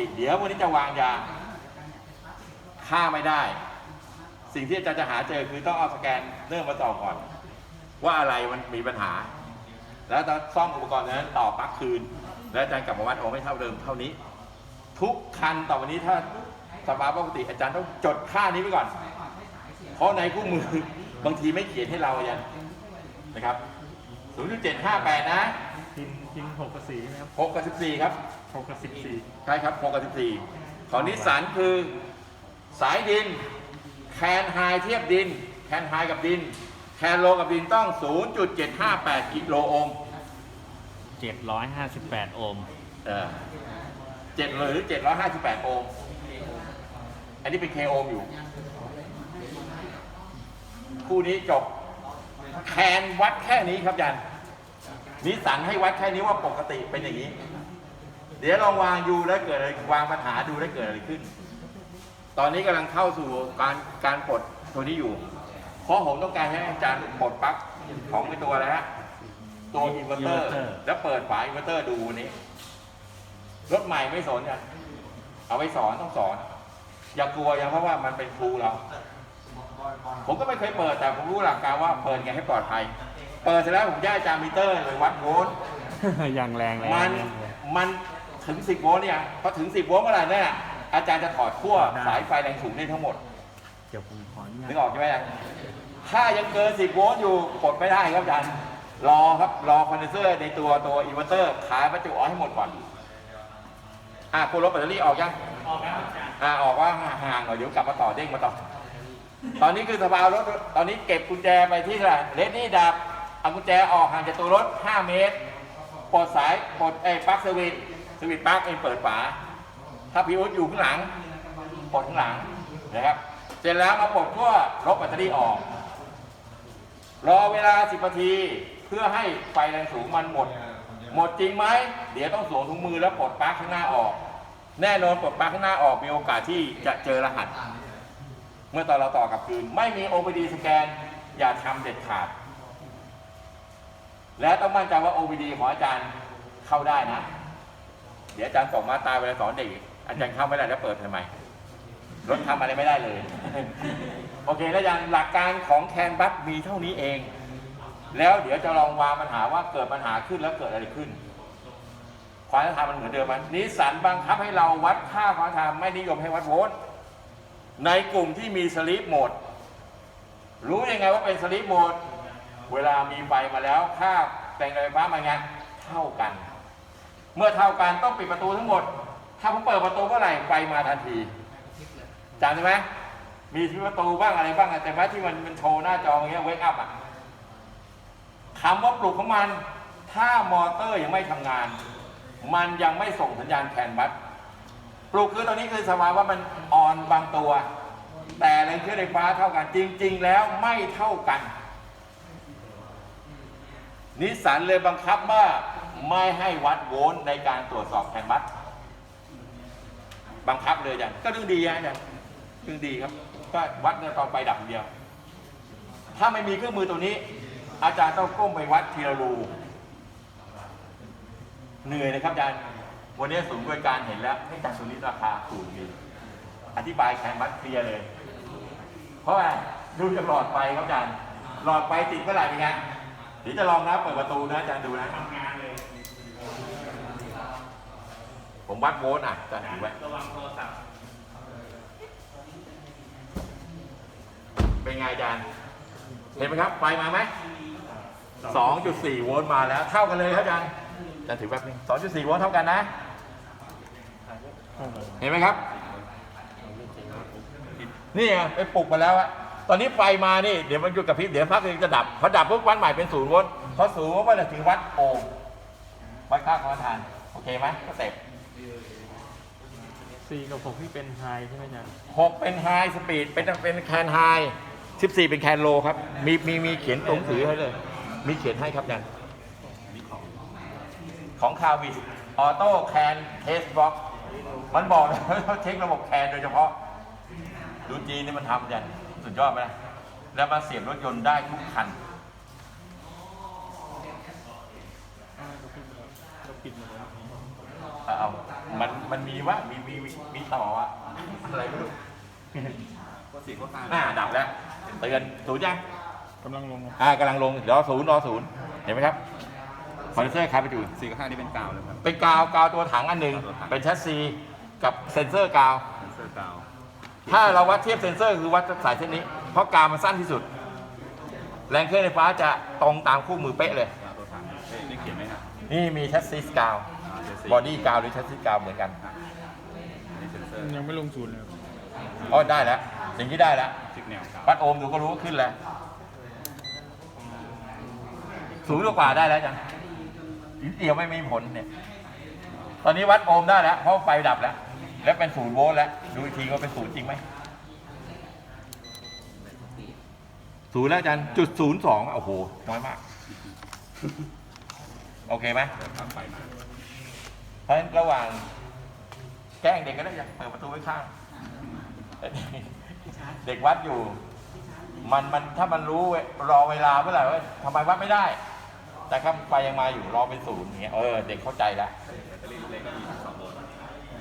ติเดี๋ยววันนี้จะวางยาฆ่าไม่ได้ สิ่งที่อาจารย์จะหาเจอคือต้องเอาสแกนเริ่มมาต่อก่อน ว่าอะไรมันมีปัญหา แล้วต้องซ่อมอุปกรณ์นั้นต่อปลั๊กคืน แล้วอาจารย์กลับมาวัดโอไม่เท่าเดิมเท่านี้ ทุกคันต่อวันนี้ถ้าสภาพปกติอาจารย์ต้องจดค่านี้ไว้ก่อน เพราะในคู่มือบางทีไม่เขียนให้เราอาจารย์นะครับ 0.758 นะ กินกินหกกับสี่นะครับ6กับ14ครับ หกกับสิบสี่ใช่ครับ6กับ14ของนิสสันคือสายดิน แคนไฮเทียบดิน แคนไฮกับดิน แคนโลกับดินต้อง 0.758 กิโลโอห์มเจ็ดร้อยห้าสิบแปดโอห์มเออเจ็ดหรือ 758 โอห์มอันนี้เป็นเคโอห์มอยู่ คู่นี้จบ แคนวัดแค่นี้ครับยัน นิสสันให้วัดแค่นี้ว่าปกติเป็นอย่างนี้ เดี๋ยวลองวางดูแล้วเกิดอะไรวางปัญหาดูแล้วเกิดอะไรขึ้น ตอนนี้กำลังเข้าสู่การการปลดตัวนี้อยู่ เพราะผมต้องการให้อาจารย์ปลดปลั๊กของไอ้ตัวอะไรฮะตัวอินเวอร์เตอร์ แล้วเปิดฝาอินเวอร์เตอร์ดูวันนี้รถใหม่ไม่สนกันเอาไว้สอนต้องสอน อย่ากลัวอย่าเพราะว่ามันเป็นครูเรา ผมก็ไม่เคยเปิดแต่ผมรู้หลักการว่าเปิดไงให้ปลอดภัย เปิดเสร็จแล้วผมย้ายอาจารย์มิเตอร์เลยวัดโวลต์อย่างแรงเลยมันมันถึง 10 โวลต์เนี่ยพอถึง 10 โวลต์เมื่อไหร่เนี่ยอาจารย์จะถอดขั้วสายไฟแรงสูงได้ทั้งหมดเดี๋ยวผมขออนุญานึตกออกใช่ไหมถ้ายังเกิน 10 โวลต์อยู่กดไม่ได้ครับอาจารย์ รอครับรอคอนเดนเซอร์ในตัวตัวอินเวอร์เตอร์ขายประจุออกให้หมดก่อนอะคุณลบแบตเตอรี่ออกยังออกแล้วอาจารย์อะออกว่าห่างๆหน่อยเดี๋ยวกลับมาต่อเด้งมาต่อตอนนี้คือสภาวะรถตอนนี้เก็บกุญแจไปที่เท่าไหร่เลดนี่ดับ เอากุญแจออกห่างจากตัวรถ 5 เมตรปลดสายปลดไอ้ปลั๊กสวิตสวิตปลั๊กเองเปิดฝา ถ้าพิวอยู่ข้างหลังปลดข้างหลังนะครับ เสร็จแล้วมาปลดขั้วลบแบตเตอรี่ออก รอเวลา 10นาทีเพื่อให้ไฟแรงสูงมันหมด หมดจริงไหม เดี๋ยวต้องสวมถุงมือแล้วปลดปลั๊กข้างหน้าออก แน่นอนปลดปลั๊กข้างหน้าออกมีโอกาสที่จะเจอรหัส เมื่อตอนเราต่อกลับคืน ไม่มี OBD สแกน อย่าทำเด็ดขาด และต้องมั่นใจว่า OBD ของอาจารย์เข้าได้นะ เดี๋ยวอาจารย์ส่งมาตราเวลาสอนเด็กอาจารย์เข้าไม่ได้แล้วเปิดทำไมรถทำอะไรไม่ได้เลย โอเคแล้วอาจารย์หลักการของแคนบัสมีเท่านี้เอง แล้วเดี๋ยวจะลองวางปัญหาว่าเกิดปัญหาขึ้นแล้วเกิดอะไรขึ้น ความท้าทายมันเหมือนเดิมไหมนิสสันบังคับให้เราวัดค่าความท้าทายไม่นิยมให้วัดโวลต์ในกลุ่มที่มีสลีปโหมดรู้ยังไงว่าเป็นสลีปโหมด เวลามีไฟมาแล้วค่าแต่งไฟฟ้ามันไงเท่ากัน เมื่อเท่ากันต้องปิดประตูทั้งหมด ถ้าผมเปิดประตูเมื่อไหร่ไฟมาทันทีจำได้ไหมมีที่ประตูบ้างอะไรบ้างแต่ว่าที่มันมันโชว์หน้าจออย่างเงี้ยเวกอัพอะคำว่าปลุกของมัน ถ้ามอเตอร์ยังไม่ทำงาน มันยังไม่ส่งสัญญาณแคนบัสปลุกคือตอนนี้คือสภาวะว่ามันอ่อนบางตัว แต่แรงเครื่อไฟฟ้าเท่ากันจริง ๆ แล้วไม่เท่ากัน นิสสันเลยบังคับว่าไม่ให้วัดโวลต์ในการตรวจสอบแคนบัสบังคับเลยอาจารย์ก็เรื่องดีนะอาจารย์เรื่องดีครับก็วัดในตอนไฟดับเดียว ถ้าไม่มีเครื่องมือตัวนี้ อาจารย์ต้องก้มไปวัดทีละรูเหนื่อยนะครับอาจารย์วันนี้ศูนย์บริการเห็นแล้วให้จัดศูนย์นี้ราคาถูกดีอธิบายแคนวัดเคลียร์เลย เพราะว่าดูจากหลอดไฟครับอาจารย์หลอดไฟติดเมื่อไหร่เป็นไง เดี๋ยวจะลองนะเปิดประตูนะอาจารย์ดูนะทำงานเลยผมวัดโวลต์อะอาจารย์ถือไว้ระวังโทรศัพท์เป็นไงอาจารย์ เห็นไหมครับไฟมาไหม2.4โวลต์มาแล้วเท่ากันเลยครับอาจารย์อาจารย์ถือแป๊บนึง2.4โวลต์เท่ากันนะ เห็นไหมครับ นี่ไงไปปลุกมาแล้วอะ ตอนนี้ไฟมานี่เดี๋ยวมันหยุดกับพริบเดี๋ยวพักหนึงจะดับพอดับปุ๊บวัดใหม่เป็นศูนย์โวลต์พอศูนย์โวลต์ก็จะถึงวัดโอห์มวัดค่าความทานโอเคไหมสเต็ปสี่กับหกที่เป็นไฮใช่ไหมอาจารย์หกเป็นไฮสปีดเป็นเป็นแคนไฮสิบสี่เป็นแคนโลครับมีมีมีเขียนตรงถือให้เลย มีเขียนให้ครับอาจารย์ของคาวิสออโต้แคนเทสบ็อกมันบอกเลยว่าเขาเช็คระบบแคนโดยเฉพาะดูจีนนี่มันทำอย่าง สุดยอดไหมแล้วมาเสียบรถยนต์ได้ทุกคันเราปิดหมดแล้วเอาเอามันมันมีว่ามีมีมีมีต่ออะอะไรไม่รู้ก็สี่ก็ห้าหน้าดับแล้วเตือนศูนย์ยังกำลังลงอ่ากำลังลงรอศูนย์รอศูนย์เห็นไหมครับคอนเดนเซอร์คาร์บอนจูนสี่ก็ห้านี่เป็นกาวเลยครับเป็นกาวกาวตัวถังอันหนึ่งตัวถังเป็นแชสซีกับเซ็นเซอร์กาวเซนเซอร์กาว ถ้าเราวัดเทียบเซ็นเซอร์คือวัดสายเส้นนี้ เพราะกาวมันสั้นที่สุด แรงเครื่องไฟฟ้าจะตรงตามคู่มือเป๊ะเลยกาวตัวถังเอ้ยนี่เขียนไหมครับนี่มีแชสซีกาวอ่าเจ็ดสี่บอดี้กาวหรือแชสซีกาวเหมือนกันอันนี่เซนเซอร์ยังไม่ลงศูนย์เลยอ๋อได้แล้วอย่างนี้ได้แล้ว สิกแนวกาววัดโอห์มดูก็รู้ว่าขึ้นแล้วศูนย์กว่าได้แล้วจังนิดเดียวไม่มีผลเนี่ย ตอนนี้วัดโอห์มได้แล้ว เพราะไฟดับแล้ว แล้วเป็นศูนย์โวลต์แล้ว ดูอีกทีว่าเป็นศูนย์จริงไหมศูนย์แล้วอาจารย์จุดศูนย์สองโอ้โห น้อยมาก โอเคไหมเดี๋ยวข้ามไปมาเพราะฉะนั้นระหว่างแกล้งเด็กก็ได้อย่าเปิดประตูไว้ข้าง เด็กวัดอยู่ มันมันถ้ามันรู้เวรอเวลาเมื่อไหร่ว่าทำไมวัดไม่ได้ แต่ก็ไฟยังมาอยู่รอเป็นศูนย์อย่างเงี้ยเออเด็กเข้าใจแล้ว